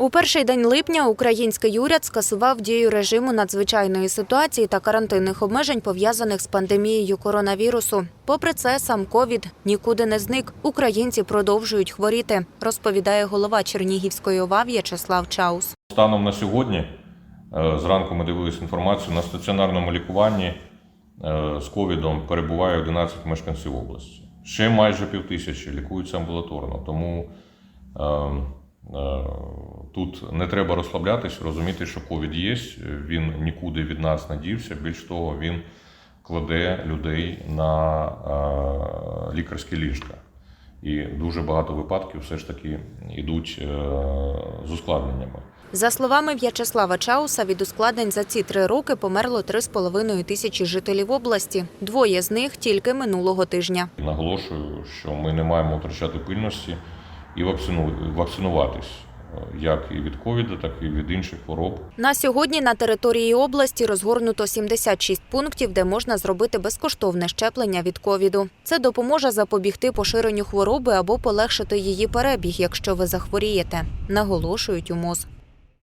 У перший день липня український уряд скасував дію режиму надзвичайної ситуації та карантинних обмежень, пов'язаних з пандемією коронавірусу. Попри це, сам ковід нікуди не зник. Українці продовжують хворіти, розповідає голова Чернігівської ОВА В'ячеслав Чаус. Станом на сьогодні, е, зранку ми дивилися інформацію, на стаціонарному лікуванні е, з ковідом перебуває 11 мешканців області. Ще майже півтисячі лікуються амбулаторно. Тому е, е, тут не треба розслаблятись, розуміти, що ковід є, він нікуди від нас не дівся. Більш того, він кладе людей на е, лікарські ліжка. І дуже багато випадків все ж таки йдуть е, з ускладненнями. За словами В'ячеслава Чауса, від ускладнень за ці три роки померло 3,5 тисячі жителів області. Двоє з них тільки минулого тижня. Наголошую, що ми не маємо втрачати пильності і вакцину- вакцинуватись е, як і від ковіду, так і від інших хвороб. На сьогодні на території області розгорнуто 76 пунктів, де можна зробити безкоштовне щеплення від ковіду. Це допоможе запобігти поширенню хвороби або полегшити її перебіг, якщо ви захворієте, наголошують у МОЗ.